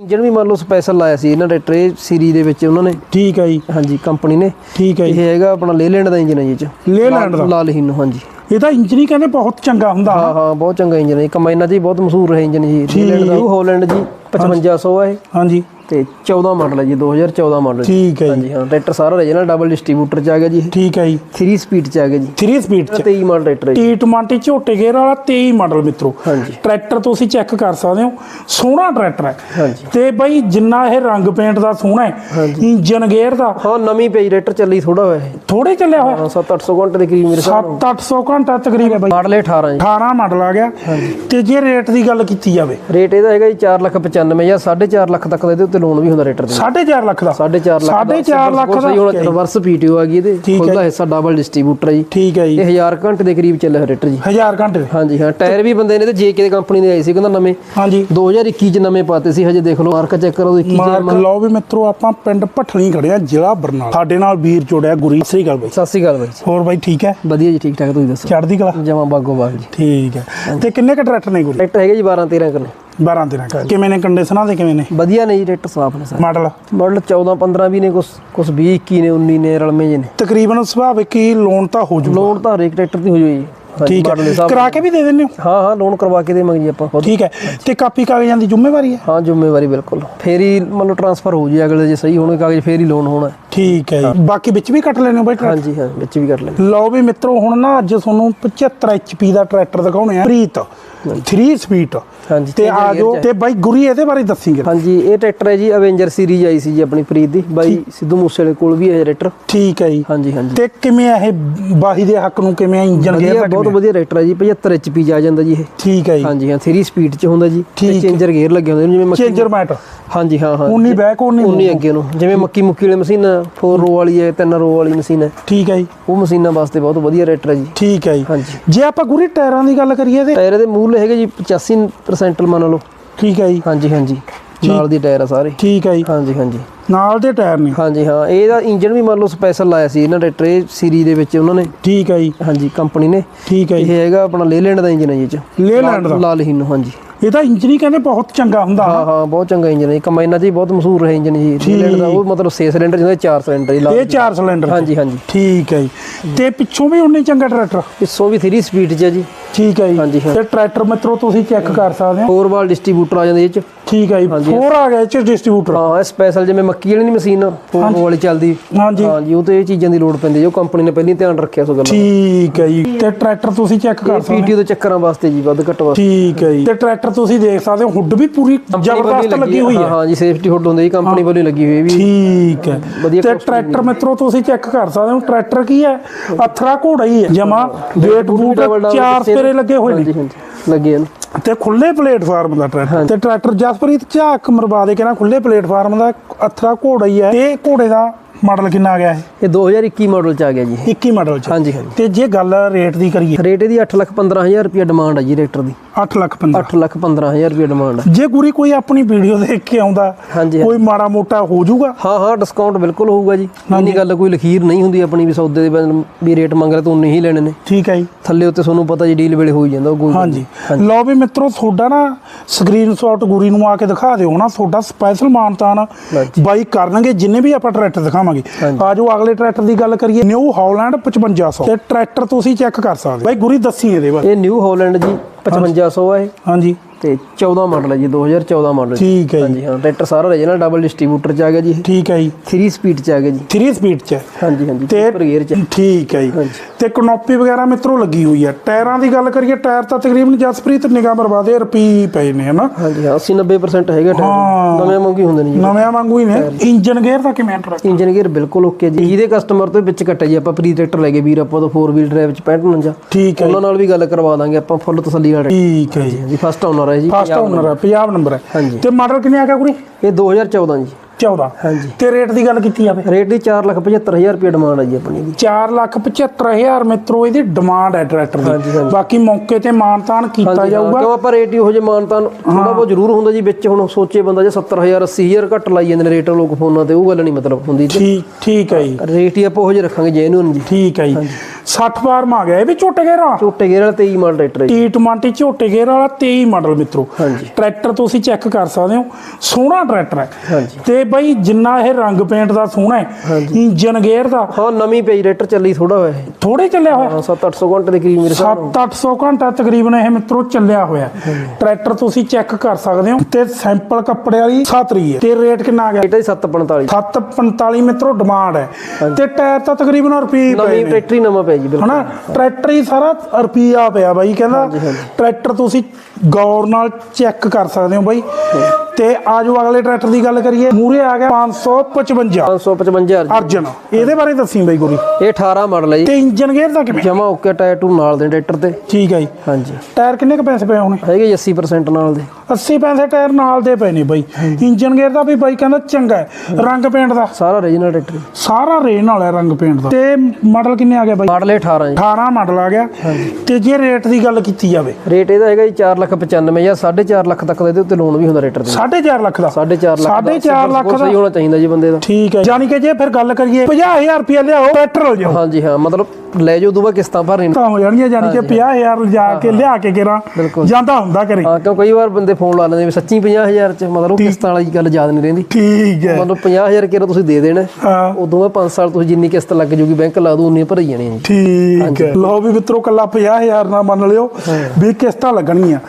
Engine ਵੀ ਮੰਨ ਲਓ special ਲਾਇਆ ਸੀ ਇਹਨਾਂ ਦੇ ਟਰੇ ਸੀਰੀ ਦੇ ਵਿੱਚ ਉਹਨਾਂ ਨੇ। ਠੀਕ ਹੈ ਜੀ। ਹਾਂਜੀ ਕੰਪਨੀ ਨੇ। ਠੀਕ ਹੈ ਇਹ ਜੀ ਹੈਗਾ ਆਪਣਾ ਲੇਲੈਂਡ ਦਾ ਇੰਜਨ ਹੈ ਜੀ ਇਹ ਚ। ਲੇਲੈਂਡ ਦਾ? ਲਾਲ ਹੀਨੋ ਹਾਂਜੀ। ਇਹ ਤਾਂ ਇੰਜਨ ਹੀ ਕਹਿੰਦੇ ਬਹੁਤ ਚੰਗਾ ਹੁੰਦਾ। ਹਾਂ ਹਾਂ ਬਹੁਤ ਚੰਗਾ ਇੰਜਨ ਹੈ ਜੀ। ਕੰਬਾਈਨਾਂ 'ਚ ਬਹੁਤ ਮਸ਼ਹੂਰ ਹੈ ਇੰਜਨ ਜੀ। ਲੇਲੈਂਡ ਦਾ ਹਾਲੈਂਡ ਜੀ 5500 ਹੈ ਇਹ। ਹਾਂਜੀ। ਤੇ 14 ਮਾਡਲ ਹੈ ਜੀ 2014 ਮਾਡਲ ਠੀਕ ਹੈ ਜੀ। ਹਾਂ ਟਰੈਕਟਰ ਸਾਰਾ ਰੀਜਨਲ ਡਬਲ ਡਿਸਟ੍ਰੀਬਿਊਟਰ ਚ ਆ ਗਿਆ ਜੀ ਠੀਕ ਹੈ ਜੀ। 3 ਸਪੀਡ ਚ ਆ ਗਿਆ ਜੀ। 3 ਸਪੀਡ ਚ। 23 ਮਾਡਲ ਟਰੈਕਟਰ ਹੈ ਜੀ। ਟੀ ਟਮਾਂਟੀ ਝੋਟੇ ਗੇਅਰ ਵਾਲਾ 23 ਮਾਡਲ ਮਿੱਤਰੋ। ਹਾਂਜੀ। ਟਰੈਕਟਰ ਤੁਸੀਂ ਚੈੱਕ ਕਰ ਸਕਦੇ ਹੋ। ਸੋਹਣਾ ਟਰੈਕਟਰ ਹੈ। ਹਾਂਜੀ। ਤੇ ਬਾਈ ਜਿੰਨਾ ਇਹ ਰੰਗ ਪੇਂਟ ਦਾ ਸੋਹਣਾ ਹੈ। ਇੰਜਨ ਗੇਅਰ ਦਾ। ਹਾਂ ਨਵੀਂ ਪੇਜ ਟਰੈਕਟਰ ਚੱਲੀ ਥੋੜਾ ਹੋਇਆ ਇਹ। ਥੋੜੇ ਚੱਲਿਆ ਹੋਇਆ? ਹਾਂ 7-800 ਘੰਟੇ ਦੇ ਕਰੀਬ ਮੇਰੇ ਹਿਸਾਬ 7-800 ਘੰਟਾ ਤਕਰੀਬਨ ਬਾਈ। ਮਾਡਲ 18 ਜੀ। 18 ਮਾਡਲ ਆ ਗਿਆ। ਤੇ ਜੇ ਰੇਟ ਦੀ ਗੱਲ ਕੀਤੀ ਜਾਵੇ। ਰੇਟ ਇਹਦਾ ਹੈਗਾ ਜੀ 4,95 ਜਾਂ 4.5 ਲੱਖ ਤੱਕ ਦਾ ਇਹਦੇ ਉੱਤੇ ਲੋਨ ਵੀ ਹੁੰਦਾ ਰੇਟਰ ਦੇ 4.5 ਲੱਖ ਦਾ? 4.5 ਲੱਖ ਦਾ। 4.5 ਲੱਖ ਦਾ? ਹੁਣ ਰਿਵਰਸ ਪੀਟੀਓ ਆ ਗਈ ਇਹਦੇ। ਖੁੱਲਦਾ ਹਿੱਸਾ ਡਬਲ ਡਿਸਟ੍ਰੀਬਿਊਟਰ ਜੀ। ਠੀਕ ਹੈ ਜੀ। ਇਹ 1000 ਘੰਟੇ ਦੇ ਕਰੀਬ ਚੱਲਿਆ ਰੇਟਰ ਜੀ। 1000 ਘੰਟੇ। ਹਾਂਜੀ ਹਾਂ ਟਾਇਰ ਵੀ ਬੰਦੇ ਨੇ ਤੇ ਜੇਕੇ ਦੀ ਕੰਪਨੀ ਦੇ ਆਏ ਸੀ ਕਹਿੰਦਾ ਨਵੇਂ। ਹਾਂਜੀ। 2021 ਚ ਨਵੇਂ ਪਾਤੇ ਸੀ ਹਜੇ ਦੇਖ ਲਓ ਮਾਰਕ ਚੈੱਕ ਕਰੋ 21 ਮਾਰਕ ਲਓ ਵੀ ਮਿੱਤਰੋ ਆਪਾਂ ਪਿੰਡ ਭੱਠਣੀ ਖੜਿਆ ਜ਼ਿਲ੍ਹਾ ਬਰਨਾਲਾ। ਸਾਡੇ ਨਾਲ ਵੀਰ ਜੋੜਿਆ ਗੁਰੀ ਸ੍ਰੀ ਗੱਲ ਬਾਈ। ਸਤਿ ਸ਼੍ਰੀ ਅਕਾਲ ਬਾਈ ਹੋਰ ਬਾਈ ਠੀਕ ਹੈ? ਵਧੀਆ ਜੀ ਠੀਕ ਠਾਕ ਤੁਸੀਂ ਦੱਸੋ? ਚੜ੍ਹਦੀ ਕਲਾ? ਜਮਾ ਬਾਗੋ ਬਾਗ ਜੀ। ਠੀਕ ਹੈ। ਤੇ ਕਿੰਨੇ ਕ ਟਰੈਕਟਰ ਨੇ ਗੁਰੀ? ਟਰੈਕਟਰ ਹੈਗੇ ਜੀ 12 13 ਕਰਨੇ 12 13 ਕ। ਕਿਵੇਂ ਨੇ ਕੰਡੀਸ਼ਨਾਂ ਦੇ ਕਿਵੇਂ ਨੇ? ਵਧੀਆ ਨੇ ਜੀ ਟਰੈਕਟਰ ਸਾਫ਼ ਨੇ ਸਾਰੇ। ਮਾਡਲ ਮਾਡਲ 14 15 ਵੀ ਨੇ ਕੁਛ ਕੁਛ 20 21 ਨੇ 19 ਨੇ ਰਲਮੇ ਜੇ ਨੇ। ਤਕਰੀਬਨ ਸੁਭਾਵਿਕ ਹੀ ਲੋਨ ਤਾਂ ਹੋ ਜੂਗਾ। ਲੋਨ ਤਾਂ ਹਰੇਕ ਟਰੈਕਟਰ ਦੀ ਹੋ ਜਾਈ ਜੀ। ਠੀਕ ਹੈ। ਕਰਾ ਕੇ ਵੀ ਦੇ ਦਿੰਦੇ ਹੋ? ਹਾਂ ਹਾਂ ਲੋਨ ਕਰਵਾ ਕੇ ਦੇਵਾਂਗੇ ਜੀ ਆਪਾਂ। ਠੀਕ ਹੈ। ਤੇ ਕਾਪੀ ਕਾਗਜ਼ਾਂ ਦੀ ਜ਼ਿੰਮੇਵਾਰੀ ਹੈ? ਹਾਂ ਜ਼ਿੰਮੇਵਾਰੀ ਬਿਲਕੁਲ। ਫੇਰ ਹੀ ਮੰਨ ਲਓ ਟ੍ਰਾਂਸਫਰ ਹੋ ਜੀ ਅਗਲੇ ਜੇ ਸਹੀ ਹੋਣਗੇ ਕਾਗਜ਼ ਫੇਰ ਹੀ ਲੋਨ ਹੋਣਾ। ਠੀਕ ਹੈ ਜੀ। ਬਾਕੀ ਵਿੱਚ ਵੀ ਕੱਟ ਲੈਣੇ ਹੋ ਬਾਈ ਹਾਂਜੀ ਹਾਂ ਵਿੱਚ ਵੀ ਕੱਟ ਲੈਂਦੇ। ਲਓ ਵੀ ਮਿੱਤਰੋ ਹੁਣ ਨਾ ਅੱਜ ਤੁਹਾਨੂੰ 75 HP ਦਾ ਟਰੈਕਟਰ ਦਿਖਾਉਣੇ ਆ। ਪ੍ਰੀਤ 3 ਸਪੀਡ ਹਾਂਜੀ ਤੇ ਆ ਜਾਓ ਤੇ ਬਾਈ ਗੁਰੀ ਇਹਦੇ ਬਾਰੇ ਦੱਸੀਂਗੇ। ਹਾਂਜੀ ਇਹ ਟਰੈਕਟਰ ਹੈ ਜੀ ਅਵੇਂਜਰ ਸੀਰੀਜ਼ ਆਈ ਸੀ ਜੀ ਆਪਣੀ ਪ੍ਰੀਤ ਦੀ। ਬਾਈ ਸਿੱਧੂ ਮੂਸੇਵਾਲੇ ਕੋਲ ਵੀ ਹੈ ਟਰੈਕਟਰ ਠੀਕ ਹੈ ਜੀ। ਹਾਂਜੀ ਹਾਂਜੀ। ਤੇ ਕਿਵੇਂ ਇਹ ਬਾਹੀ ਦੇ ਹੱਕ ਨੂੰ ਕਿਵੇਂ ਇੰਜਨ ਗੇਅਰ ਦਾ ਬਹੁਤ? ਵਧੀਆ ਟਰੈਕਟਰ ਹੈ ਜੀ 75 ਐਚਪੀ ਜਾ ਜਾਂਦਾ ਜੀ ਇਹ। ਠੀਕ ਹੈ ਜੀ। ਹਾਂਜੀ ਹਾਂ 3 ਸਪੀਡ ਚ ਹੁੰਦਾ ਜੀ ਹੈ। ਚੇਂਜਰ ਗੇਅਰ ਲੱਗੇ ਹੁੰਦੇ ਨੇ ਜਿਵੇਂ ਮੱਕੀ ਚੇਂਜਰ ਮੈਟ ਹਾਂਜੀ ਹਾਂ ਹਾਂ। 19 ਬੈਕ 19 ਉਨੀ ਅੱਗੇ ਨੂੰ ਜਿਵੇਂ ਮੱਕੀ ਮੁੱਕੀ ਵਾਲੀ ਮਸ਼ੀਨ 4 ਰੋ ਵਾਲੀ ਹੈ 3 ਰੋ ਵਾਲੀ ਮਸ਼ੀਨ ਹੈ। ਠੀਕ ਹੈ ਜੀ। ਉਹ ਮਸ਼ੀਨਾਂ ਵਾਸਤੇ ਬਹੁਤ ਵਧੀਆ ਟਰੈਕਟਰ ਹੈ ਜੀ। ਠੀਕ ਹੈ ਜੀ। ਹਾਂਜੀ। ਜੇ ਆਪਾਂ ਗੁਰੀ ਟਾਇਰਾਂ ਦੀ ਗੱਲ ਕਰੀਏ ਤੇ? ਟਾਇਰ ਦੇ ਮੂਲ ਹੈਗੇ ਜੀ 85% ਮੰਨ ਲਓ। ਠੀਕ ਹੈ ਜੀ। ਹਾਂਜੀ ਹਾਂਜੀ। ਨਾਲ ਦੀ ਟਾਇਰ ਆ ਸਾਰੇ। ਠੀਕ ਹੈ ਜੀ। ਹਾਂਜੀ ਹਾਂਜੀ। ਨਾਲ ਦੇ ਟਾਇਰ ਨੇ? ਹਾਂਜੀ ਹਾਂ ਇਹਦਾ ਇੰਜਨ ਵੀ ਮੰਨ ਲਓ ਸਪੈਸ਼ਲ ਲਾਇਆ ਸੀ ਇਹਨਾਂ ਦੇ ਟਰੇ ਸੀਰੀ ਦੇ ਵਿੱਚ ਉਹਨਾਂ ਨੇ। ਠੀਕ ਹੈ ਜੀ। ਹਾਂਜੀ ਕੰਪਨੀ ਨੇ। ਠੀਕ ਹੈ ਇਹ ਜੀ ਹੈਗਾ ਆਪਣਾ ਲੇਲੈਂਡ ਦਾ ਇੰਜਨ ਹੈ ਜੀ ਇਹ ਚ। ਲੇਲੈਂਡ ਦਾ? ਲਾਲ ਹੀਨੋ ਹਾਂਜੀ। ਇਹ ਤਾਂ ਇੰਜਨ ਹੀ ਕਹਿੰਦੇ ਬਹੁਤ ਚੰਗਾ ਹੁੰਦਾ। ਹਾਂ ਹਾਂ ਬਹੁਤ ਚੰਗਾ ਇੰਜਨ ਹੈ ਜੀ। ਕੰਬਾਈਨਾਂ 'ਚ ਵੀ ਬਹੁਤ ਮਸ਼ਹੂਰ ਹੈ ਇੰਜਨ ਜੀ। ਲੇਲੈਂਡ ਦਾ ਉਹ ਮਤਲਬ 6 ਸਿਲੰਡਰ ਜਿਹਦਾ 4 ਸਿਲੰਡਰ ਹੀ ਲਾਲ ਇਹ 4 ਸਿਲੰਡਰ ਹਾਂਜੀ ਹਾਂਜੀ। ਠੀਕ ਹੈ ਜੀ। ਤੇ ਪਿੱਛੋਂ ਵੀ ਉਨੇ ਚੰਗਾ ਟਰੈਕਟਰ ਪਿੱਛੋਂ ਵੀ 3 ਸਪੀਡ 'ਚ ਹੈ ਜੀ। ਠੀਕ ਹੈ ਜੀ। ਹਾਂਜੀ। ਤੇ ਟਰੈਕਟਰ ਮਿੱਤਰੋ ਤੁਸੀਂ ਚੈੱਕ ਕਰ ਸਕਦੇ ਹੋ। 4 ਵਾਲ ਡਿਸਟ੍ਰੀਬਿਊਟਰ ਆ ਜਾਂਦੇ ਇਹ 'ਚ। ਠੀਕ ਹੈ ਜੀ ਹਾਂਜੀ। 4 ਆ ਗਿਆ ਚ ਡਿਸਟ੍ਰੀਬਿਊਟਰ ਹਾਂ ਇਹ ਸਪੈਸ਼ਲ ਜਿਵੇਂ ਮੱਕੀ ਵਾਲੀ ਨਹੀਂ ਮਸ਼ੀਨ 4 ਵਾਲੀ ਚੱਲਦੀ। ਹਾਂਜੀ। ਹਾਂਜੀ ਉਹ ਤੇ ਇਹ ਚੀਜ਼ਾਂ ਦੀ ਲੋੜ ਪੈਂਦੀ ਜੋ ਕੰਪਨੀ ਨੇ ਪਹਿਲਾਂ ਹੀ ਧਿਆਨ ਰੱਖਿਆ ਸੋ ਗੱਲਾਂ ਠੀਕ ਹੈ ਜੀ ਤੇ ਟਰੈਕਟਰ ਤੁਸੀਂ ਚੈੱਕ ਕਰ ਸਕਦੇ ਹੋ। ਪੀਟੀਓ ਦੇ ਚੱਕਰਾਂ ਵਾਸਤੇ ਜੀ ਵੱਧ ਘੱਟ ਵਾਸਤੇ। ਠੀਕ ਹੈ ਜੀ ਤੇ ਟਰੈਕਟਰ ਤੁਸੀਂ ਦੇਖ ਸਕਦੇ ਹੋ ਹੁੱਡ ਵੀ ਪੂਰੀ ਜ਼ਬਰਦਸਤ ਲੱਗੀ ਹੋਈ ਹਾਂ ਹੈ ਹਾਂ ਜੀ ਸੇਫਟੀ ਹੁੱਡ ਹੁੰਦੀ ਜੀ ਕੰਪਨੀ ਵੱਲੋਂ ਹੀ ਲੱਗੀ ਹੋਈ ਹੈ ਵੀ। ਠੀਕ ਹੈ ਵਧੀਆ ਤੇ ਟਰੈਕਟਰ ਮਿੱਤਰੋ ਤੁਸੀਂ ਚੈੱਕ ਕਰ ਸਕਦੇ ਹੋ ਟਰੈਕਟਰ ਕੀ ਹੈ ਅਥਰਾ ਘੋੜਾ ਹੀ ਹੈ ਜਮਾ ਵੇਟ ਬੂਟ ਚਾਰ ਸਪੇਰੇ ਲੱਗੇ ਹੋਏ ਨੇ। ਹਾਂਜੀ ਹਾਂਜੀ। ਲੱਗੇ ਹਨ ਤੇ ਖੁੱਲੇ ਪਲੇਟਫਾਰਮ ਦਾ ਟਰੈਕਟਰ। ਤੇ ਟਰੈਕਟਰ ਜਸਪ੍ਰੀਤ ਝਾਕ ਮਰਵਾ ਦੇ ਕਹਿੰਦਾ ਖੁੱਲੇ ਪਲੇਟਫਾਰਮ ਦਾ ਅਥਰਾ ਘੋੜਾ ਹੀ ਹੈ। ਤੇ ਘੋੜੇ ਦਾ ਮਾਡਲ ਕਿੰਨਾ ਆ ਗਿਆ ਇਹ? ਇਹ 2021 ਮਾਡਲ ਚ ਆ ਗਿਆ ਜੀ 21 ਮਾਡਲ ਚ। ਹਾਂਜੀ ਹਾਂਜੀ। ਤੇ ਜੇ ਗੱਲ ਰੇਟ ਦੀ ਕਰੀਏ? ਰੇਟ ਇਹਦੀ 8 ਲੱਖ 15000 ਰੁਪਏ ਡਿਮਾਂਡ ਹੈ ਜੀ ਰੇਟਰ ਦੀ। 8 ਲੱਖ 15 8 ਲੱਖ 15000 ਰੁਪਏ ਡਿਮਾਂਡ ਹੈ ਜੇ ਗੁਰੀ ਕੋਈ ਆਪਣੀ ਵੀਡੀਓ ਦੇਖ ਕੇ ਆਉਂਦਾ ਹਾਂਜੀ ਕੋਈ ਮਾੜਾ ਮੋਟਾ ਹੋ ਜਾਊਗਾ? ਹਾਂ ਹਾਂ ਡਿਸਕਾਊਂਟ ਬਿਲਕੁਲ ਹੋਊਗਾ ਜੀ। ਇੰਨੀ ਗੱਲ ਕੋਈ ਲਖੀਰ ਨਹੀਂ ਹੁੰਦੀ ਆਪਣੀ ਵੀ ਸੌਦੇ ਦੇ ਵੀ ਰੇਟ ਮੰਗ ਰਿਹਾ ਤਾਂ ਉਨੇ ਹੀ ਲੈਣੇ ਨੇ। ਠੀਕ ਹੈ ਜੀ। ਥੱਲੇ ਉੱਤੇ ਤੁਹਾਨੂੰ ਪਤਾ ਜੀ ਡੀਲ ਵੇਲੇ ਹੋ ਹੀ ਜਾਂਦਾ ਕੋਈ ਹਾਂਜੀ। ਲਓ ਵੀ ਮਿੱਤਰੋ ਤੁਹਾਡਾ ਨਾ ਸਕਰੀਨਸ਼ਾਟ ਗੁਰੀ ਨੂੰ ਆ ਕੇ ਦਿਖਾ ਦਿਓ ਨਾ ਤੁਹਾਡਾ ਸਪੈਸ਼ਲ ਮਾਨਤਾਨ। ਬਾਈ ਕਰਨਗੇ ਜਿੰਨੇ ਵੀ ਆਪਾਂ ਟਰੈਕਟਰ ਦਿਖਾਵਾਂਗੇ। ਆਜੋ ਅਗਲੇ ਟਰੈਕਟਰ ਦੀ ਗੱਲ ਕਰੀਏ। ਨਿਊ ਹਾਲੈਂਡ 5500 ਤੇ ਟਰੈਕਟਰ ਤੁਸੀਂ ਚੈੱਕ ਕਰ ਸਕਦੇ ਬਾਈ ਗੁਰੀ ਦੱਸੀ ਇਹਦੇ ਬਾਰੇ। ਇਹ ਨਿਊ ਹਾਲੈਂਡ ਜੀ 5500 ਹੈ ਇਹ। ਹਾਂਜੀ। ਤੇ 14 ਮਾਡਲ ਹੈ ਜੀ 2014 ਮਾਡਲ ਠੀਕ ਹੈ ਜੀ। ਹਾਂ ਟਰੈਕਟਰ ਸਾਰਾ ਰੀਜਨਲ ਡਬਲ ਡਿਸਟ੍ਰੀਬਿਊਟਰ ਚ ਆ ਗਿਆ ਜੀ ਠੀਕ ਹੈ ਜੀ। 3 ਸਪੀਡ ਚ ਆ ਗਿਆ ਜੀ। 3 ਸਪੀਡ ਚ। ਹਾਂਜੀ ਹਾਂਜੀ ਤੇ ਗੇਅਰ ਚ। ਠੀਕ ਹੈ ਜੀ। ਤੇ ਕਨੋਪੀ ਵਗੈਰਾ ਮਿੱਤਰੋ ਲੱਗੀ ਹੋਈ ਹੈ। ਟਾਇਰਾਂ ਦੀ ਗੱਲ ਕਰੀਏ ਟਾਇਰ ਤਾਂ ਤਕਰੀਬਨ ਜਸਪ੍ਰੀਤ ਨਿਗਾਹ ਮਰਵਾ ਦੇ ਰੁਪਈ ਪਏ ਨੇ ਹਨਾ? ਹਾਂਜੀ ਹਾਂ 80 90% ਹੈਗਾ। ਟਾਇਰ। ਨਵੇਂ ਮੰਗੀ ਹੁੰਦੇ ਨੇ ਜੀ। ਨਵਿਆਂ ਵਾਂਗੂ ਹੀ ਨੇ। ਇੰਜਨ ਗੇਅਰ ਦਾ ਕਿਵੇਂ ਟਰੈਕਟਰ ਇੰਜਨ ਗੇਅਰ ਬਿਲਕੁਲ ਓਕੇ ਜੀ। ਜਿਹਦੇ ਕਸਟਮਰ ਤੋਂ ਵਿੱਚ ਕੱਟਿਆ ਜੀ ਆਪਾਂ ਪ੍ਰੀ ਟਰੈਕਟਰ ਲੈ ਗਏ ਵੀਰ ਆਪਾਂ ਤੋਂ 4 ਵੀਲ ਡਰਾਈਵ ਚ 65 49 ਠੀਕ ਹੈ ਉਹਨਾਂ ਨਾਲ ਵੀ ਗੱਲ ਕਰਵਾ ਦਾਂਗੇ ਆਪਾਂ ਫੁੱਲ ਤਸੱਲੀ ਨਾਲ। ਠੀਕ ਹੈ ਜੀ। ਫਸਟ ਓਨਰ ਹੈ ਜੀ ਫਸਟ ਓਨਰ ਹੈ ਪੰਜਾਬ ਨੰਬਰ ਹੈ। ਹਾਂਜੀ। ਤੇ ਮਾਡਲ ਕਿੰਨੇ ਆ ਗਿਆ ਕੁੜੀ? ਇਹ 2014 ਜੀ। 14 ਹਾਂਜੀ। ਤੇ ਰੇਟ ਦੀ ਗੱਲ ਕੀਤੀ ਜਾਵੇ? ਰੇਟ ਦੀ 475000 ਰੁਪਏ ਡਿਮਾਂਡ ਹੈ ਜੀ ਆਪਣੀ ਦੀ 475000 ਮਿੱਤਰੋ ਇਹਦੀ ਡਿਮਾਂਡ ਹੈ ਟਰੈਕਟਰ ਦੀ। ਹਾਂਜੀ। ਬਾਕੀ ਮੌਕੇ ਤੇ ਮਾਨਤਾਨ ਕੀਤਾ ਹਾਂ, ਜਾਊਗਾ। ਕਿਉਂ ਆਪਾਂ ਰੇਟ ਹੀ ਹੋ ਜੇ ਮਾਨਤਾ ਥੋੜਾ ਬਹੁਤ ਜ਼ਰੂਰ ਹੁੰਦਾ ਜੀ ਵਿੱਚ ਹੁਣ ਸੋਚੇ ਬੰਦਾ ਜੇ 70000 80000 ਘੱਟ ਲਾਈ ਜਾਂਦੇ ਨੇ ਰੇਟ ਲੋਕ ਫੋਨਾਂ ਤੇ ਉਹ ਗੱਲ ਨਹੀਂ ਮਤਲਬ ਹੁੰਦੀ ਠੀਕ ਠੀਕ ਹੈ ਜੀ। ਰੇਟ ਹੀ ਆਪਾਂ ਉਹ ਜੇ ਰੱਖਾਂਗੇ ਜੈਨੂਨ ਜੀ। ਠੀਕ ਹੈ ਜੀ। 60 ਫਾਰਮ ਆ ਗਿਆ ਇਹ ਵੀ ਝੋਟੇ ਘੇਰਾ ਝੋਟੇ ਗੇਰ ਵਾਲਾ 23 ਮਾਡਲ ਟਰੈਕਟਰ ਹੈ ਜੀ। ਟਮਾਂਟੀ ਝੋਟੇ ਘੇਰਾ ਵਾਲਾ 23 ਮਾਡਲ ਮਿੱਤਰੋ। ਹਾਂਜੀ। ਟਰੈਕਟਰ ਤੁਸੀਂ ਚੈੱਕ ਕਰ ਸਕਦੇ ਹੋ। ਸੋਹਣਾ ਟਰੈਕਟਰ ਹੈ। ਹਾਂਜੀ। ਤੇ ਬਈ ਜਿੰਨਾ ਇਹ ਰੰਗ ਪੇਂਟ ਦਾ ਸੋਹਣਾ ਹੈ ਇੰਜਨ ਗੇਅਰ ਦਾ। ਹਾਂ ਨਵੀਂ ਪਈ ਟਰੈਕਟਰ ਚੱਲੀ ਥੋੜਾ ਹੋਇਆ ਥੋੜੇ ਚੱਲਿਆ ਹੋਇਆ? ਹਾਂ 7-800 ਘੰਟੇ ਦੇ ਕਰੀਬ ਮੇਰੇ ਨਾਲ। 7-800 ਘੰਟਾ ਤਕਰੀਬਨ ਇਹ ਮਿੱਤਰੋ ਚੱਲਿਆ ਹੋਇਆ। ਟਰੈਕਟਰ ਤੁਸੀਂ ਚੈੱਕ ਕਰ ਸਕਦੇ ਹੋ। ਤੇ ਸੈਂਪਲ ਕੱਪੜੇ ਵਾਲੀ ਸਾਤਰੀ ਹੈ। ਤੇ ਰੇਟ ਕਿੰਨਾ ਆ ਗਿਆ? ਇਹ 745 745 ਮਿੱਤਰੋ ਡਿਮਾਂਡ ਹੈ। ਤੇ ਟਾਇਰ ਤਾਂ ਤਕਰੀਬਨ ਰੁਪਏ ਹੀ ਪਏ ਨਵੀਂ ਟਰੈਕਟਰ ਹੀ ਜੀ ਬਿਲਕੁਲ। ਹਨਾ ਟਰੈਕਟਰ ਹੀ ਸਾਰਾ ਰੁਪਈਆ ਪਿਆ ਬਾਈ ਕਹਿੰਦਾ ਟਰੈਕਟਰ ਤੁਸੀਂ ਗੌਰ ਨਾਲ ਚੈੱਕ ਕਰ ਸਕਦੇ ਹੋ ਬਾਈ। ਤੇ ਆਜੋ ਅਗਲੇ ਟਰੈਕਟਰ ਦੀ ਗੱਲ ਕਰੀਏ। ਮੂਰੇ ਆ ਗਿਆ 555 555 ਅਰਜਨ। ਇਹਦੇ ਬਾਰੇ ਦੱਸੀ ਬਾਈ ਗੁਰੀ। ਇਹ 18 ਮਾਡਲ ਹੈ ਜੀ। ਤੇ ਇੰਜਨ ਗੇਅਰ ਦਾ ਕਿਵੇਂ? ਜਮਾ ਓਕੇ ਟਾਇਰ ਟੂ ਨਾਲ ਦੇ ਟਰੈਕਟਰ ਤੇ। ਠੀਕ ਹੈ ਜੀ। ਹਾਂਜੀ। ਟਾਇਰ ਕਿੰਨੇ ਕ ਪੈਸੇ ਪਏ ਹੋਣੇ? ਹੈਗੇ ਜੀ 80% ਨਾਲ ਦੇ। 80 ਪੈਸੇ ਟਾਇਰ ਨਾਲ ਦੇ ਪਏ ਨੇ ਬਾਈ। ਇੰਜਨ ਗੇਅਰ ਦਾ ਵੀ ਬਾਈ ਕਹਿੰਦਾ ਚੰਗਾ ਹੈ। ਰੰਗ ਪੇਂਟ ਦਾ। ਸਾਰਾ ਓਰੀਜਨਲ ਟਰੈਕਟਰ। ਸਾਰਾ ਰੇਨ ਵਾਲਾ ਰੰਗ ਪੇਂਟ ਦਾ। ਤੇ ਮਾਡਲ ਕਿੰਨੇ ਆ ਗਿਆ ਬਾਈ? ਮਾਡਲ ਇਹ 18 ਜੀ। 18 ਮਾਡਲ ਆ ਗਿਆ। ਤੇ ਜੇ ਰੇਟ ਦੀ ਗੱਲ ਕੀਤੀ ਜਾਵੇ। ਰੇਟ ਇਹਦਾ ਹੈਗਾ ਜੀ 4,95 ਜਾਂ 4.5 ਲੱਖ ਤੱਕ ਦਾ ਉੱਤੇ ਲੋਨ ਵੀ ਹੁੰਦਾ ਟਰੈਕਟਰ ਦੇ 4.5 ਲੱਖ ਦਾ। 4.5 ਲੱਖ ਦਾ। 4.5 ਲੱਖ ਦਾ। ਸਹੀ ਹੋਣਾ ਚਾਹੀਦਾ ਜੀ ਬੰਦੇ ਦਾ। ਠੀਕ ਹੈ ਯਾਨੀ ਕਿ ਜੇ ਫਿਰ ਗੱਲ ਕਰੀਏ 50000 ਰੁਪਏ ਲਿਆਓ ਪੈਟਰੋਲ ਜਾਓ ਹਾਂਜੀ ਹਾਂ ਮਤਲਬ ਲੈ ਜਾਓ ਦੂਆ ਕਿਸ਼ਤਾਂ ਭਰਨੀ ਤਾਂ ਹੋ ਜਾਣਗੀਆਂ ਯਾਨੀ ਕਿ 50000 ਲਿਜਾ ਕੇ ਲਿਆ ਕੇ ਕਿਰਾ। ਜਾਂਦਾ ਹੁੰਦਾ ਕਰੇ ਹਾਂ ਕਿਉਂ ਕਈ ਵਾਰ ਬੰਦੇ ਫੋਨ ਲਾ ਲੈਂਦੇ ਵੀ ਸੱਚੀ 50000 ਚ ਮਤਲਬ ਉਹ ਕਿਸ਼ਤਾਂ ਵਾਲੀ ਗੱਲ ਯਾਦ ਨਹੀਂ ਰਹਿੰਦੀ। ਠੀਕ ਹੈ। ਮਤਲਬ 50000 ਕਿਰਾ ਤੁਸੀਂ ਦੇ ਦੇਣਾ। ਹਾਂ। ਉਦੋਂ ਬਾਅਦ 5 ਸਾਲ ਤੁਸੀਂ ਜਿੰਨੀ ਕਿਸ਼ਤ ਲੱਗ ਜੂਗੀ ਬੈਂਕ ਲਾ ਦੂ ਉਨੀ ਭਰੀ ਜਾਣੀ ਹੈ ਠੀਕ ਹੈ। ਲਓ ਵੀ ਮਿੱਤਰੋ ਕੱਲਾ 50000 ਨਾ ਮੰਨ ਲਿਓ ਵੀ ਕਿਸ਼ਤਾਂ ਲੱਗਣਗੀਆਂ।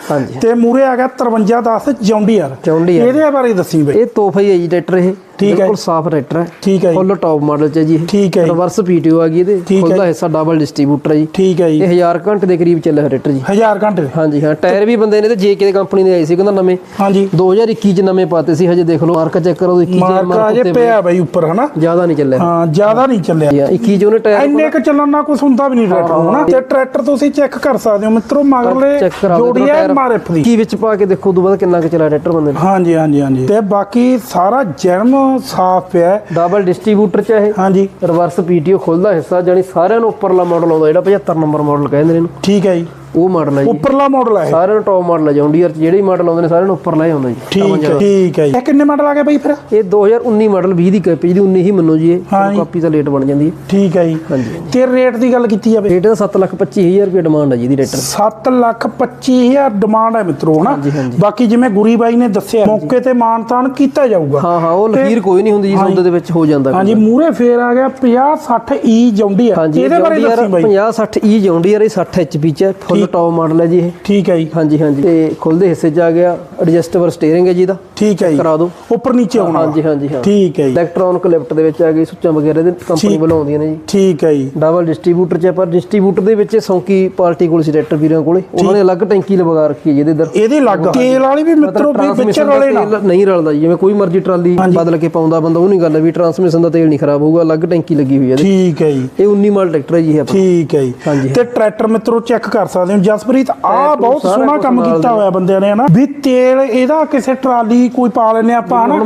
ਤੇ ਮੂਰੇ ਆ ਗਿਆ 5310 ਜੌਂਡੀਅਰ ਜੌਂਡੀਅਰ। ਇਹਦੇ ਬਾਰੇ ਦੱਸੀ ਬਈ ਇਹ ਤੋਹਫਾ ਹੀ ਹੈ ਜੀ ਟਰੈਕਟਰ ਇਹ ਠੀਕ ਹੈ। ਬਿਲਕੁਲ ਸਾਫ਼ ਟਰੈਕਟਰ ਹੈ। ਠੀਕ ਹੈ ਫੁੱਲ ਟੌਪ ਮਾਡਲ ਚ ਹੈ ਜੀ ਠੀਕ ਹੈ। ਰਿਵਰਸ ਪੀਟੀਓ ਆ ਗਈ ਇਹਦੇ। ਦਾ ਹਿੱਸਾ ਡਬਲ ਡਿਸਟ੍ਰੀਬਿਊਟਰ ਹੈ ਜੀ। ਠੀਕ ਹੈ ਜੀ। ਇਹ 1000 ਘੰਟੇ ਦੇ ਕਰੀਬ ਚੱਲਿਆ ਟਰੈਕਟਰ ਜੀ। 1000 ਘੰਟੇ। ਹਾਂਜੀ ਹਾਂ ਟਾਇਰ ਵੀ ਬੰਦੇ ਨੇ ਤੇ ਜੇਕੇ ਦੀ ਕੰਪਨੀ ਦੇ ਆਏ ਸੀ ਕਹਿੰਦਾ ਨਵੇਂ। ਹਾਂਜੀ। 2021 ਚ ਨਵੇਂ ਪਾਤੇ ਸੀ ਹਜੇ ਦੇਖ ਲਓ ਮਾਰਕਾ ਚੈੱਕ ਕਰੋ 21 ਚ ਮਾਰਕਾ ਜੇ ਪਿਆ ਬਈ ਉੱਪਰ ਹਨਾ? ਜ਼ਿਆਦਾ ਨਹੀਂ ਚੱਲਿਆ। ਹਾਂ ਜ਼ਿਆਦਾ ਨਹੀਂ ਚੱਲਿਆ। ਜੀ ਹਾਂ, 21 ਚ ਉਹਨੇ ਟਾਇਰ ਇੰਨੇ ਕ ਚੱਲਣ ਨਾਲ ਕੁਝ ਹੁੰਦਾ ਵੀ ਨਹੀਂ ਟਰੈਕਟਰ ਨੂੰ ਹਨਾ? ਤੇ ਟਰੈਕਟਰ ਤੁਸੀਂ ਚੈੱਕ ਕਰ ਸਕਦੇ ਹੋ ਮਿੱਤਰੋ ਮਗਰਲੇ ਜੋੜੀ ਹੈ ਐਮਆਰਐਫ ਦੀ। ਕੀ ਵਿੱਚ ਪਾ ਕੇ ਦੇਖੋ ਉਦੋਂ ਬਾਅਦ ਕਿੰਨਾ ਕੁ ਚੱਲਿਆ ਟਰੈਕਟਰ ਬੰਦੇ ਨੇ। ਹਾਂਜੀ ਹਾਂਜੀ ਹਾਂਜੀ। ਤੇ ਬਾਕੀ ਸਾਰਾ ਜਰਮ ਸਾਫ਼ ਪਿਆ ਹੈ। ਡਬਲ ਡਿਸਟ੍ਰੀਬਿਊਟਰ ਚ ਇਹ। ਹਾਂਜੀ। ਰਿਵਰਸ ਪੀਟੀਓ ਖੁੱਲਦਾ ਹਿੱਸਾ ਜਾਨੀ ਸਾਰਿਆਂ ਨੂੰ ਉੱਪਰਲਾ ਮਾਡਲ ਆਉਂਦਾ ਜਿਹੜਾ 75 ਨੰਬਰ ਮਾਡਲ ਕਹਿੰਦੇ ਨੇ ਇਹਨੂੰ। ਠੀਕ ਹੈ ਜੀ। ਉਹ ਮਾਡਲ ਹੈ ਜੀ। ਉੱਪਰਲਾ ਮਾਡਲ ਹੈ। ਸਾਰਿਆਂ ਨੂੰ ਟੌਪ ਮਾਡਲ ਹੈ ਜੌਂਡੀਅਰ ਚ ਜਿਹੜੇ ਮਾਡਲ ਆਉਂਦੇ ਨੇ ਸਾਰਿਆਂ ਨੂੰ ਉੱਪਰਲਾ ਹੀ ਆਉਂਦਾ ਜੀ। ਠੀਕ ਹੈ ਠੀਕ ਹੈ ਜੀ। ਇਹ ਕਿੰਨੇ ਮਾਡਲ ਆ ਗਏ ਬਈ ਫਿਰ? ਇਹ 2019 ਮਾਡਲ 20 ਦੀ ਕਾਪੀ ਜਿਹਦੀ 19 ਹੀ ਮੰਨੋ ਜੀ ਇਹ। ਜੀ। ਕਾਪੀ ਤਾਂ ਲੇਟ ਬਣ ਜਾਂਦੀ ਹੈ। ਠੀਕ ਹੈ ਜੀ। ਹਾਂਜੀ। ਤੇ ਰੇਟ ਦੀ ਗੱਲ ਕੀਤੀ ਜਾਵੇ। ਰੇਟ ਦਾ 725000 ਰੁਪਏ ਡਿਮਾਂਡ ਹੈ ਜੀ ਦੀ ਰੇਟਰ 7 ਲੱਖ 25000 ਡਿਮਾਂਡ ਹੈ ਮਿੱਤਰੋ ਹਨਾ। ਬਾਕੀ ਜਿਵੇਂ ਗੁਰੀ ਬਾਈ ਨੇ ਦੱਸਿਆ ਮੌਕੇ ਤੇ ਮਾਨਤਾਨ ਕੀਤਾ ਜਾਊਗਾ। ਹਾਂ ਹਾਂ ਉਹ ਲਖੀਰ ਕੋਈ ਨਹੀਂ ਹੁੰਦੀ ਜੀ ਸੌਦੇ ਦੇ ਵਿੱਚ ਹੋ ਜਾਂਦਾ ਹਾਂਜੀ ਮੂਰੇ ਫੇਰ ਆ ਗਿਆ 50 60 ਈ ਜੌਂਡੀ ਆ ਹਾਂਜੀ ਇਹਦੇ ਬਾਰੇ ਦੱਸੀ ਬਾਈ। 50 60 ਈ ਜੌਂਡੀਅਰ ਇਹ 60 ਐਚਪੀ ਚ ਫੁੱਲ ਟੌਪ ਮਾਡਲ ਹੈ ਜੀ ਇਹ। ਠੀਕ ਹੈ ਜੀ। ਹਾਂਜੀ ਹਾਂਜੀ। ਤੇ ਖੁੱਲਦੇ ਹਿੱਸੇ ਚ ਆ ਗਿਆ ਐਡਜਸਟੇਬਲ ਸਟੀਅਰਿੰਗ ਹੈ ਜੀ ਦਾ ਠੀਕ ਹੈ ਜੀ। ਕਰਾ ਦਿਓ। ਉੱਪਰ ਨੀਚੇ ਆਉਣਾ ਹਾਂਜੀ ਹਾਂਜੀ ਹਾਂ। ਠੀਕ ਹੈ ਜੀ। ਇਲੈਕਟ੍ਰੋਨਿਕ ਲਿਫਟ ਦੇ ਵਿੱਚ ਆ ਗਈ ਸੁੱਚਾਂ ਵਗੈਰਾ ਦੇ ਕੰਪਨੀ ਵੱਲੋਂ ਆਉਂਦੀਆਂ ਨੇ ਜੀ। ਠੀਕ ਹੈ ਜੀ। ਡਬਲ ਡਿਸਟ੍ਰੀਬਿਊਟਰ ਚ ਹੈ, ਪਰ ਡਿਸਟ੍ਰੀਬਿਊਟਰ ਦੇ ਵਿੱਚ ਸੌਂਕੀ ਪਾਰਟੀ ਕੋਲ ਸੀ ਟਰੈਕਟਰ ਵੀਰਾਂ ਕੋਲੇ। ਉਹਨਾਂ ਨੇ ਅਲੱਗ ਟੈਂਕੀ ਲਗਾ ਰੱਖੀ ਹੈ ਜਿਹਦੇ ਇਧਰ। ਇਹਦੇ ਲੱਗ ਤੇਲ ਵਾਲੀ ਵੀ ਮਿੱਤਰੋ ਵੀ ਵਿੱਚ ਰਲੇ ਨਹੀਂ ਰਲਦਾ ਜਿਵੇਂ ਕੋਈ ਮਰਜ਼ੀ ਟਰਾਲੀ ਬਦਲ ਕੇ ਪਾਉਂਦਾ ਬੰਦਾ ਉਹ ਨਹੀਂ ਗੱਲ ਵੀ ਟਰਾਂਸਮਿਸ਼ਨ ਦਾ ਤੇਲ ਨਹੀਂ ਖਰਾਬ ਹੋਊਗਾ ਅਲੱਗ ਟੈਂਕੀ ਲੱਗੀ ਹੋਈ ਹੈ। ਠੀਕ ਹੈ ਜੀ। ਇਹ 19 ਮਾਡਲ ਟਰੈਕਟਰ ਹੈ ਜੀ ਆਪਣਾ। ਠੀਕ ਹੈ ਜੀ। ਤੇ ਟਰੈਕਟਰ ਮਿੱਤਰੋ ਚੈੱਕ ਕਰ ਸਕਦੇ ਹੋ ਜਸਪ੍ਰੀਤ ਆ ਬਹੁਤ ਸੋਹਣਾ ਕੰਮ ਕੀਤਾ ਹੋਇਆ ਬੰਦਿਆਂ ਨੇ ਹਨਾ? ਵੀ ਤੇਲ ਇਹਦਾ ਕਿਸੇ ਟਰਾਲੀ ਕੋਈ ਪਾ ਲੈਨੇ ਆਪਾਂ ਹਨਾ?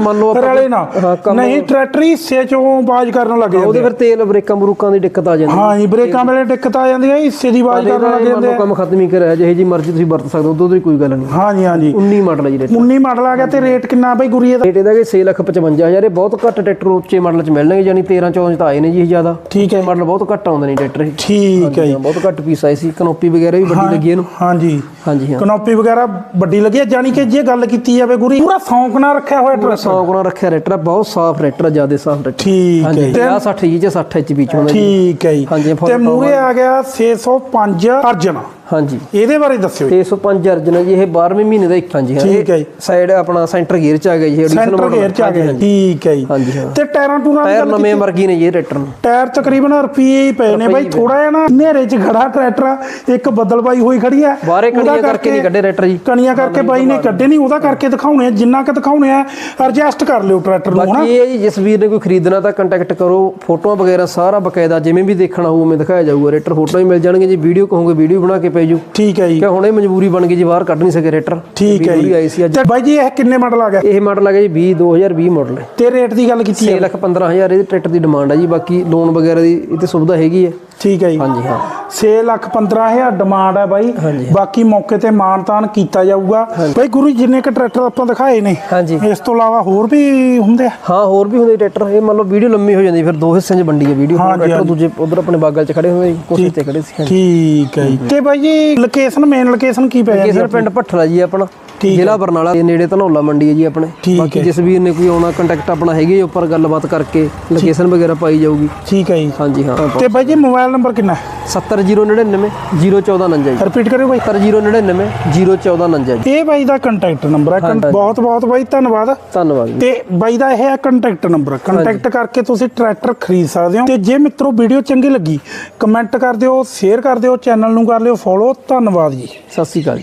ਰਲੇ ਨਾ। ਨਹੀਂ ਟਰੈਕਟਰ ਹੀ ਹਿੱਸੇ ਚੋਂ ਬਾਜ ਕਰਨ ਲੱਗ ਉਹਦੇ ਜਾਂਦੇ ਫਿਰ ਤੇਲ ਬ੍ਰੇਕਾਂ ਬਰੂਕਾਂ ਦੀ ਦਿੱਕਤ ਆ ਜਾਂਦੀ। ਹਾਂ ਜੀ ਬ੍ਰੇਕਾਂ ਵੇਲੇ ਦਿੱਕਤ ਆ ਜਾਂਦੀ ਹੈ ਹਿੱਸੇ ਦੀ ਬਾਜ ਕਰਨ ਲੱਗ ਜਾਂਦੇ। ਕੰਮ ਖਤਮ ਹੀ ਕਰਿਆ ਜਿਹੇ ਜੀ ਮਰਜ਼ੀ ਤੁਸੀਂ ਵਰਤ ਸਕਦੇ ਹੋ ਉਦੋਂ ਦੀ ਕੋਈ ਗੱਲ ਨਹੀਂ। ਹਾਂ ਜੀ ਹਾਂ ਜੀ। 19 ਮਾਡਲ ਜੀ ਰੇਟ। 19 ਮਾਡਲ ਆ ਗਿਆ ਤੇ ਰੇਟ ਕਿੰਨਾ ਬਈ ਗੁਰੀਏ ਦਾ? ਰੇਟ ਇਹਦਾ ਕਿ 655000 ਇਹ ਬਹੁਤ ਘੱਟ ਟਰੈਕਟਰ ਉੱਚੇ ਮਾਡਲ ਚ ਮਿਲਣਗੇ ਯਾਨੀ 13 14 ਚ ਤਾਂ ਆਏ ਨੇ ਜੀ ਇਹ ਜ਼ਿਆਦਾ। ਠੀਕ ਹੈ ਮਾਡਲ ਬਹੁਤ ਘੱਟ ਆਉਂਦੇ ਨੇ ਟਰੈਕਟਰ ਠੀਕ ਹੈ ਜੀ। ਬਹੁਤ ਘੱਟ ਪੀਸ ਆਏ ਸੀ ਕਨੋਪੀ ਵਗੈਰਾ ਵੀ ਵੱਡੀ ਲੱਗੀ ਇਹਨੂੰ? ਹਾਂ ਜੀ ਹਾਂਜੀ ਹਾਂ। ਕਨੋਪੀ ਵਗੈਰਾ ਵੱਡੀ ਲੱਗੀ ਹੈ ਜਾਨੀ ਕਿ ਜੇ ਗੱਲ ਕੀਤੀ ਜਾਵੇ ਗੁਰੀ ਪੂਰਾ ਸ਼ੌਂਕ ਨਾਲ ਰੱਖਿਆ ਹੋਇਆ ਟਰੈਕਟਰ ਸੌ ਗੁਣਾ ਰੱਖਿਆ ਰੇਟਰ ਬਹੁਤ ਸਾਫ਼ ਰੇਟਰ ਜ਼ਿਆਦਾ ਸਾਫ਼ ਰੇਟਰ। ਠੀਕ ਹੈ ਹਾਂਜੀ ਤੇ 50 60 ਜੀ ਚ 60 ਐਚਪੀ ਚ ਹੁੰਦਾ ਜੀ ਠੀਕ ਹੈ ਜੀ। ਤੇ ਮੂਰੇ ਆ ਗਿਆ 605 ਅਰਜਨ। ਹਾਂਜੀ। ਇਹਦੇ ਬਾਰੇ ਦੱਸਿਓ ਜੀ। 305 ਅਰਜਨ ਹੈ ਜੀ ਇਹ 12ਵੇਂ ਮਹੀਨੇ ਦਾ ਇੱਕ ਹਾਂਜੀ ਹਾਂ ਠੀਕ ਹੈ ਜੀ। ਸਾਈਡ ਆਪਣਾ ਸੈਂਟਰ ਗੇਅਰ ਚ ਆ ਗਿਆ ਜੀ ਸੈਂਟਰ model। ਗੇਅਰ ਚ ਆ ਗਿਆ ਠੀਕ ਹੈ ਜੀ। ਹਾਂਜੀ, ਹਾਂ। ਤੇ ਟਾਇਰਾਂ ਟੂਰਾਂ ਦੀ ਟਾਇਰ ਨਵੇਂ ਵਰਗੀ ਨੇ ਜੀ ਰੇਟਰ ਨੂੰ। ਟਾਇਰ ਤਕਰੀਬਨ ਰੁਪਏ ਹੀ ਪਏ ਨੇ ਬਾਈ ਥੋੜਾ ਜਿਹਾ ਨਾ ਹਨੇਰੇ 'ਚ ਖੜਾ ਟਰੈਕਟਰ ਇੱਕ ਬੱਦਲਬਾਈ ਹੋਈ ਖੜੀ ਆ। ਬਾਹਰੇ ਉਹਦਾ ਕਰਕੇ ਨਹੀਂ ਕੱਢੇ ਰੇਟਰ ਜੀ। ਕਣੀਆਂ ਕਰਕੇ ਬਾਈ ਨੇ ਕੱਢੇ ਨਹੀਂ ਉਹਦਾ ਕਰਕੇ ਦਿਖਾਉਣੇ ਆ ਜਿੰਨਾ ਕਿ ਦਿਖਾਉਣੇ ਆ ਐਡਜਸਟ ਕਰ ਲਿਓ ਟਰੈਕਟਰ ਨੂੰ ਹਨਾ? ਬਾਕੀ ਇਹ ਹੈ ਜੀ ਜਿਸ ਵੀਰ ਨੇ ਕੋਈ ਖਰੀਦਣਾ ਤਾਂ ਕੰਟੈਕਟ ਕਰੋ ਫੋਟੋਆਂ ਵਗੈਰਾ ਸਾਰਾ ਬਕਾਇਦਾ ਜਿਵੇਂ ਵੀ ਦੇਖਣਾ ਹੋਊ ਉਵੇਂ ਦਿਖਾਇਆ ਜਾਊਗਾ। ਰੇਟਰ ਫੋਟੋ ਹੀ ਮਿਲ ਜਾਣਗੇ ਜੀ ਵੀਡੀਓ ਕਹੋਗੇ ਵੀਡੀਓ ਬਣਾ ਕੇ ਪੈ ਜੂ ਠੀਕ ਹੈ ਜੀ। ਕਿ ਹੁਣੇ ਮਜਬੂਰੀ ਬਣ ਗਈ ਜੀ ਬਾਹਰ ਕੱਢ ਨਹੀਂ ਸਕੇ ਰੇਟਰ। ਠੀਕ ਹੈ ਵੀਡੀਓ ਆਈ ਸੀ ਜੀ ਅੱਜ ਬਾਈ ਜੀ ਇਹ ਕਿੰਨੇ ਮਾਡਲ ਆ ਗਿਆ ਇਹ ਮਾਡਲ ਆ ਗਿਆ ਜੀ 20 2020 ਮਾਡਲ ਹੈ ਤੇ ਰੇਟ ਦੀ ਗੱਲ ਕੀਤੀ 6 ਹੈ? ਲੱਖ 15000 ਇਹਦੀ ਟਰੈਕਟਰ ਦੀ ਡਿਮਾਂਡ ਹੈ ਜੀ ਬਾਕੀ ਲੋਨ ਵਗੈਰਾ ਦੀ ਇਹ ਤੇ ਸੁਵਿਧਾ ਹੈਗੀ ਹੈ। ਠੀਕ ਹੈ ਜੀ। ਹਾਂਜੀ ਹਾਂ। 6 ਲੱਖ 15000 ਡਿਮਾਂਡ ਹੈ ਬਾਈ। ਹਾਂਜੀ। ਬਾਕੀ ਮੌਕੇ ਤੇ ਮਾਨਤਾਨ ਕੀਤਾ ਜਾਊਗਾ। ਬਾਈ ਗੁਰੂ ਜੀ, ਜਿੰਨੇ ਕ ਟਰੈਕਟਰ ਆਪਾਂ ਦਿਖਾਏ ਨੇ ਹਾਂਜੀ। ਇਸ ਤੋਂ ਇਲਾਵਾ ਹੋਰ ਵੀ ਹੁੰਦੇ ਆ? ਹਾਂ ਹੋਰ ਵੀ ਹੁੰਦੇ ਟਰੈਕਟਰ ਇਹ ਮੰਨ ਲਓ ਵੀਡੀਓ ਲੰਮੀ ਹੋ ਜਾਂਦੀ ਫਿਰ ਦੋ ਹਿੱਸਿਆਂ 'ਚ ਵੰਡੀ ਹੈ ਵੀਡੀਓ। ਹਾਂਜੀ, ਟਰੈਕਟਰ ਹਾਂਜੀ। ਦੂਜੇ ਉਧਰ ਆਪਣੇ ਬਾਗਲ 'ਚ ਖੜੇ ਹੋਏ ਕੋਸ਼ੇ ਤੇ ਖੜੇ ਸੀ। ਠੀਕ ਹੈ ਜੀ। ਤੇ ਬਾਈ ਜੀ ਲੋਕੇਸ਼ਨ ਮੇਨ ਲੋਕੇਸ਼ਨ ਕੀ ਪੈ ਜਾਂਦੀ ਕੇਸਰ ਪਿੰਡ ਭੱਠਲਾ ਜੀ ਆਪਣਾ। ਜ਼ਿਲ੍ਹਾ ਬਰਨਾਲਾ ਦੇ ਨੇੜੇ ਧਨੌਲਾ ਮੰਡੀ ਹੈ ਜੀ ਆਪਣੇ। ਬਾਕੀ। ਜਿਸ ਵੀਰ ਨੇ ਕੋਈ ਆਉਣਾ ਕੰਟੈਕਟ ਆਪਣਾ ਹੈਗੇ ਉੱਪਰ ਗੱਲਬਾਤ ਕਰਕੇ ਲੋਕੇਸ਼ਨ ਵਗੈਰਾ ਪਾਈ ਜਾਊਗੀ। ਠੀਕ ਹੈ ਜੀ। ਹਾਂਜੀ ਹਾਂ। ਤੇ ਬਾਈ ਜੀ ਮੋਬਾਈਲ ਨੰਬਰ ਕਿੰਨਾ ਹੈ? 70099 01449 ਜੀ। ਰਿਪੀਟ ਕਰਿਓ ਬਾਈ। 70099 01449 ਜੀ। ਇਹ ਬਾਈ ਦਾ ਕੰਟੈਕਟ ਨੰਬਰ ਹੈ। ਬਹੁਤ ਬਹੁਤ ਬਾਈ ਧੰਨਵਾਦ। ਧੰਨਵਾਦ ਤੇ ਬਾਈ ਦਾ ਇਹ ਹੈ ਕੰਟੈਕਟ ਨੰਬਰ ਕੰਟੈਕਟ ਕਰਕੇ ਤੁਸੀਂ ਟਰੈਕਟਰ ਖਰੀਦ ਸਕਦੇ ਹੋ। ਤੇ ਜੇ ਮਿੱਤਰੋ ਵੀਡੀਓ ਚੰਗੀ ਲੱਗੀ ਕਮੈਂਟ ਕਰ ਦਿਓ ਸ਼ੇਅਰ ਕਰ ਦਿਓ ਚੈਨਲ ਨੂੰ ਕਰ ਲਿਓ ਫੋਲੋ ਧੰਨਵਾਦ ਜੀ। ਸਤਿ ਸ਼੍ਰੀ ਅਕਾਲ